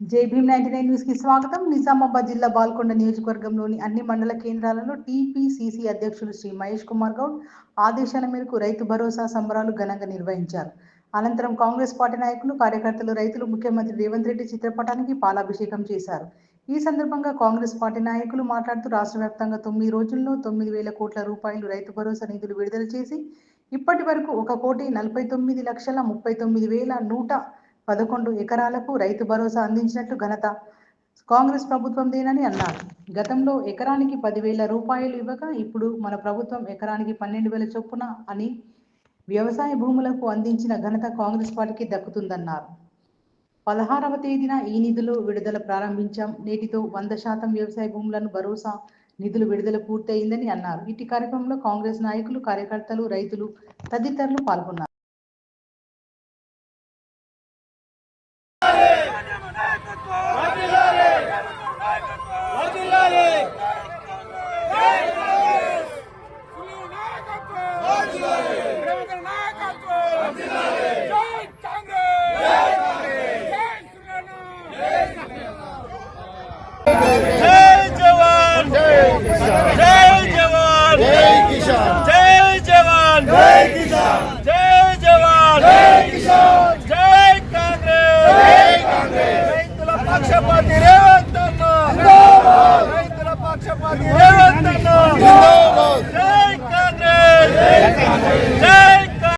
జై Bhim ninety nine న్యూస్కి స్వాగతం. నిజామాబాద్ జిల్లా బాల్కొండ నియోజకవర్గంలోని అన్ని మండల కేంద్రాలలో టీపీసీసీ అధ్యక్షులు శ్రీ మహేష్ కుమార్ గౌడ్ ఆదేశాల మేరకు రైతు భరోసా సంబరాలు ఘనంగా నిర్వహించారు. అనంతరం కాంగ్రెస్ పార్టీ నాయకులు కార్యకర్తలు రైతులు ముఖ్యమంత్రి రేవంత్ రెడ్డి చిత్రపటానికి పాలాభిషేకం చేశారు. ఈ సందర్భంగా కాంగ్రెస్ పార్టీ నాయకులు మాట్లాడుతూ రాష్ట్ర వ్యాప్తంగా తొమ్మిది రోజుల్లో తొమ్మిది వేల కోట్ల రూపాయలు రైతు భరోసా నిధులు విడుదల చేసి ఇప్పటి వరకు ఒక కోటి నలభై తొమ్మిది లక్షల ముప్పై తొమ్మిది వేల నూట పదకొండు ఎకరాలకు రైతు భరోసా అందించినట్లు ఘనత కాంగ్రెస్ ప్రభుత్వందేనని అన్నారు. గతంలో ఎకరానికి పదివేల రూపాయలు ఇవ్వగా ఇప్పుడు మన ప్రభుత్వం ఎకరానికి పన్నెండు వేల చొప్పున అని వ్యవసాయ భూములకు అందించిన ఘనత కాంగ్రెస్ పార్టీకి దక్కుతుందన్నారు. పదహారవ తేదీన ఈ నిధులు విడుదల ప్రారంభించాం. నేటితో వంద శాతం వ్యవసాయ భూములను భరోసా నిధులు విడుదల పూర్తయిందని అన్నారు. ఇటు కార్యక్రమంలో కాంగ్రెస్ నాయకులు కార్యకర్తలు రైతులు తదితరులు పాల్గొన్నారు. జై కిసాన్! జై జవాన్! జై కిసాన్! జై కాంగ్రెస్! జై కాంగ్రెస్! రైతుల పక్షపాతి రేవంత్ అన్న! జిందాబాద్! రైతుల పక్షపాతి రేవంత్ అన్న! జిందాబాద్! జై కాంగ్రెస్! జై కాంగ్రెస్!